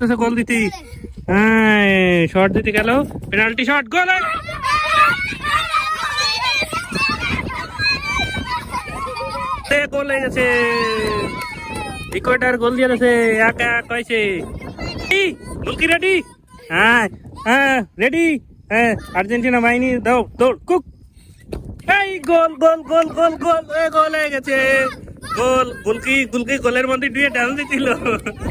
গোল দিতি। হ্যাঁ শট দিতে গেল। Penalty shot goal. গোল হয়ে গেছে। ইকুয়েটার গোল দিয়ে গেছে এক এক হয়েছে। গোলকি রেডি হ্যাঁ হ্যাঁ রেডি হ্যাঁ আর্জেন্টিনা বাহিনী দাও, দৌড়, কুক। এই, গোল গোল গোল গোল গোল গোল হয়ে গেছে। গোল, গুলকি গুলকি, গোলের মধ্যে দিয়ে ডান দিছিল।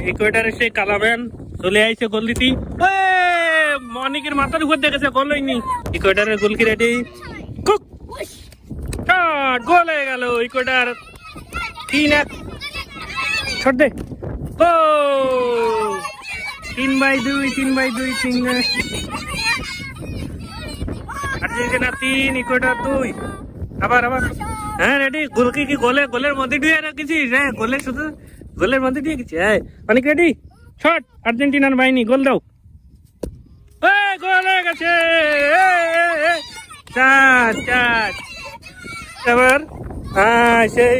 ইকুয়েটারে সেই কালাবেন? চলে আইছে গোল দিতি। মনিকের মাথার উপর দেখেছে গোল হয়নি। ইকুয়েটারের গোলকি রেডি? কুক! গোল হয়ে গেল। ইকুয়েটার তিন এক। শট দে। তিন বাই দুই, তিন বাই দুই, তিন আর্জেন্টিনা তিন ইকুয়েটার দুই। আবার আবার। হ্যাঁ রেডি। গোলকি কি গোলে, গোলের মধ্যে দিয়ে রেখেছিস হ্যাঁ গোলের শুধু গোলের মধ্যে দিয়ে গেছি হ্যাঁ অনেক রেডি। শট, আর্জেন্টিনার বাহিনী, গোল দাও। গোল হয়ে গেছে। চার চার। এবার হ্যাঁ সেই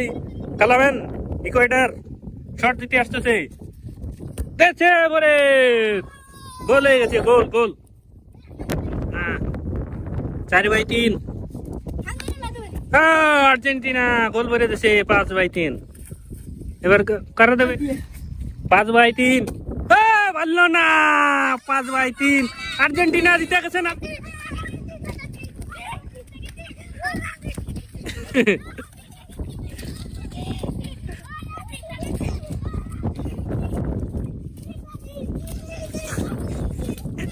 কালাবেন ইকুয়েটার শট দিতে আসতেছে। দেখছে বলে। গোল হয়ে গেছে, গোল গোল। হ্যাঁ চার বাই তিন। হ্যাঁ, আর্জেন্টিনা, গোল করে দিছে, পাঁচ বাই তিন। এবার কারা দেবে? পাঁচ বাই তিন। পারল না, পাঁচ বাই তিন। আর্জেন্টিনা জিতে গেছে না?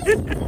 Ha ha ha!